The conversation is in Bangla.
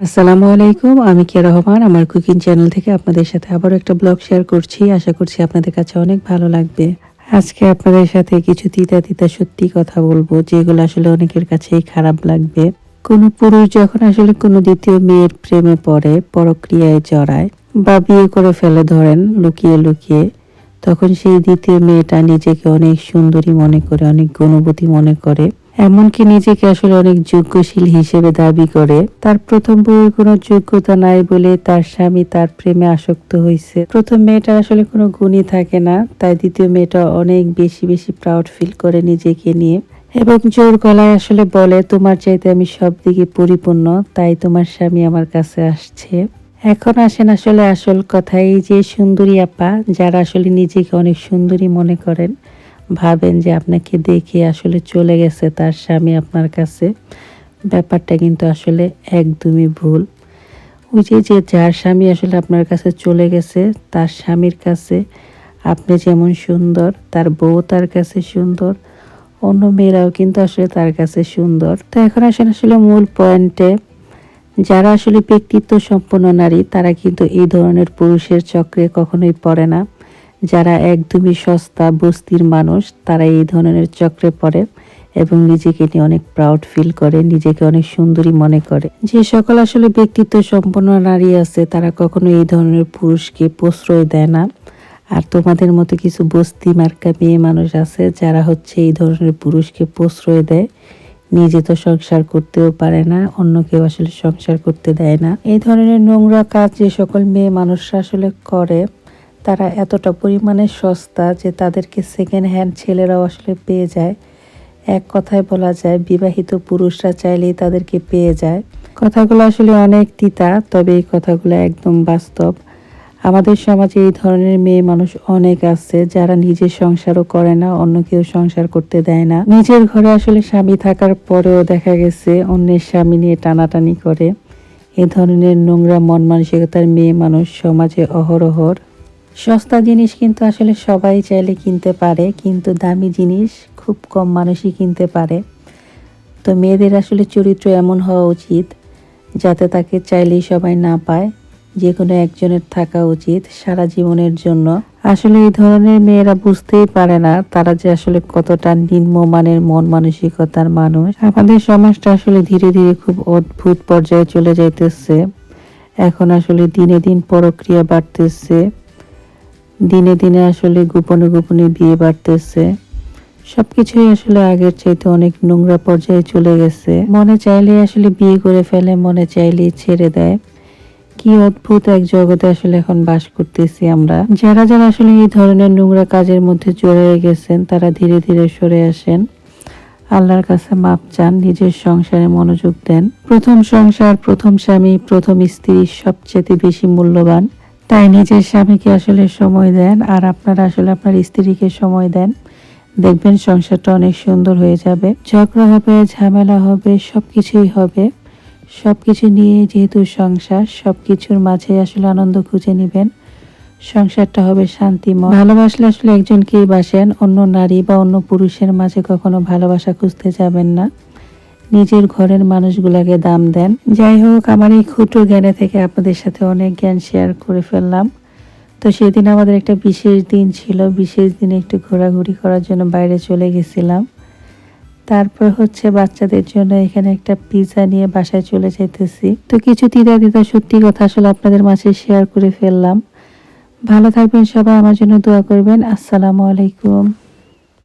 আসসালামু আলাইকুম, আমি কিয়া রহমান, আমার কুকিং চ্যানেল থেকে আপনাদের সাথে আবারও একটা ব্লগ শেয়ার করছি। আশা করছি আপনাদের কাছে অনেক ভালো লাগবে। আজকে আপনাদের সাথে কিছু তিতা তিতা সত্যি কথা বলব, যেগুলো আসলে অনেকের কাছেই খারাপ লাগবে। কোনো পুরুষ যখন আসলে কোনো দ্বিতীয় মেয়ের প্রেমে পড়ে, পরক্রিয়ায় জড়ায়, বা বিয়ে করে ফেলে ধরেন, লুকিয়ে লুকিয়ে, তখন সেই দ্বিতীয় মেয়েটা নিজেকে অনেক সুন্দরী মনে করে, অনেক গুণবতী মনে করে এমনকি নিজেকে আসলে অনেক যোগ্যশীল হিসেবে দাবি করে, তার প্রথম বউয়ের কোনো যোগ্যতা নাই বলে তার স্বামী তার প্রেমে আসক্ত হয়েছে প্রথম মেয়েটার আসলে কোনো গুণই থাকে না, তাই দ্বিতীয় মেয়েটা অনেক বেশি বেশি প্রাউড ফিল করে নিজেকে নিয়ে। এবং জোর গলায় আসলে বলে, তোমার চাইতে আমি সব দিকে পরিপূর্ণ, তাই তোমার স্বামী আমার কাছে আসছে। এখন আসেন আসলে আসল কথা এই যে সুন্দরী আপা, যারা আসলে নিজেকে অনেক সুন্দরী মনে করেন। ভাবেন যে আপনাকে দেখে আসলে চলে গেছে তার স্বামী আপনার কাছে, ব্যাপারটা কিন্তু আসলে একদমই ভুল। ওই যে যে যার স্বামী আসলে আপনার কাছে চলে গেছে, তার স্বামীর কাছে আপনি যেমন সুন্দর, তার বউ তার কাছে সুন্দর, অন্য মেয়েরাও কিন্তু আসলে তার কাছে সুন্দর। তো এখন আসেন আসলে মূল পয়েন্টে যারা আসলে ব্যক্তিত্ব সম্পন্ন নারী, তারা কিন্তু এই ধরনের পুরুষের চক্রে কখনোই পড়ে না। যারা একদমই সস্তা, বস্তির মানুষ, তারা এই ধরনের চক্রে পড়ে এবং নিজেকে নিয়ে অনেক প্রাউড ফিল করে, নিজেকে অনেক সুন্দরী মনে করে। যে সকল আসলে ব্যক্তিত্ব সম্পন্ন নারী আছে, তারা কখনো এই ধরনের পুরুষকে প্রশ্রয় দেয় না। আর তোমাদের মতো কিছু বস্তি মার্কা মেয়ে মানুষ আছে, যারা হচ্ছে এই ধরনের পুরুষকে প্রশ্রয় দেয়। নিজে তো সংসার করতেও পারে না অন্য কেউ আসলে সংসার করতে দেয় না। এই ধরনের নোংরা কাজ যে সকল মেয়ে মানুষরা আসলে করে তারা এতটা পরিমাণে সস্তা যে তাদেরকে সেকেন্ড হ্যান্ড ছেলেরাও আসলে পেয়ে যায়। এক কথায় বলা যায়, বিবাহিত পুরুষরা চাইলেই তাদেরকে পেয়ে যায়। কথাগুলো আসলে অনেক তিতা, তবে এই কথাগুলো একদম বাস্তব। আমাদের সমাজে এই ধরনের মেয়ে মানুষ অনেক আছে, যারা নিজের সংসারও করে না, অন্য কেউ সংসার করতে দেয় না। নিজের ঘরে আসলে স্বামী থাকার পরেও দেখা গেছে, অন্যের স্বামী নিয়ে টানাটানি করে। এ ধরনের নোংরা মন মানসিকতার মেয়ে মানুষ সমাজে অহরহর সস্তা জিনিস কিন্তু আসলে সবাই চাইলে কিনতে পারে, কিন্তু দামি জিনিস খুব কম মানুষই কিনতে পারে। তো মেয়েদের আসলে চরিত্র এমন হওয়া উচিত, যাতে তাকে চাইলেই সবাই না পায় যে কোনো একজনের থাকা উচিত সারা জীবনের জন্য। আসলে এই ধরনের মেয়েরা বুঝতেই পারে না তারা যে আসলে কতটা নিম্নমানের মন মানসিকতার মানুষ। আমাদের সমাজটা আসলে ধীরে ধীরে খুব অদ্ভুত পর্যায়ে চলে যাইতেছে। এখন আসলে দিনে দিন পরক্রিয়া বাড়তেছে। দিনে দিনে আসলে গোপনে গোপনে বিয়ে বাড়তেছে। সবকিছুই আসলে আগের চাইতে অনেক নোংরা পর্যায়ে চলে গেছে। মনে চাইলে আসলে বিয়ে করে ফেলে, মনে চাইলেই ছেড়ে দেয়। কি অদ্ভুত এক জগতে আসলে এখন বাস করতেছি আমরা। যারা যারা আসলে এই ধরনের নোংরা কাজের মধ্যে জড়িয়ে গেছেন, তারা ধীরে ধীরে সরে আসেন। আল্লাহর কাছে মাপ চান, নিজের সংসারে মনোযোগ দেন। প্রথম সংসার, প্রথম স্বামী, প্রথম স্ত্রী সবচেয়ে বেশি মূল্যবান। তাই নিজের স্বামীকে আসলে সময় দেন আর আপনারা আসলে আপনার স্ত্রীকে সময় দেন। দেখবেন সংসারটা অনেক সুন্দর হয়ে যাবে। ঝগড়া হবে, ঝামেলা হবে, সবকিছুই হবে। সবকিছু নিয়ে যেহেতু সংসার, সবকিছুর মাঝে আসলে আনন্দ খুঁজে নেবেন। সংসারটা হবে শান্তিময়। ভালোবাসলে আসলে একজনকেই বাসেন? অন্য নারী বা অন্য পুরুষের মাঝে কখনো ভালোবাসা খুঁজতে যাবেন না। নিজের ঘরের মানুষগুলাকে দাম দেন। যাই হোক, আমার এই ক্ষুদ্র জ্ঞানে থেকে আপনাদের সাথে অনেক জ্ঞান শেয়ার করে ফেললাম। তো সেদিন আমাদের একটা বিশেষ দিন ছিল, বিশেষ দিনে একটু ঘোরাঘুরি করার জন্য বাইরে চলে গেছিলাম। তারপর হচ্ছে বাচ্চাদের জন্য এখানে একটা পিৎজা নিয়ে বাসায় চলে যাইতেছি। তো কিছু দিদা দিদা সত্যি কথা আসলে আপনাদের মাঝে শেয়ার করে ফেললাম। ভালো থাকবেন সবাই, আমার জন্য দোয়া করবেন। আসসালামু আলাইকুম।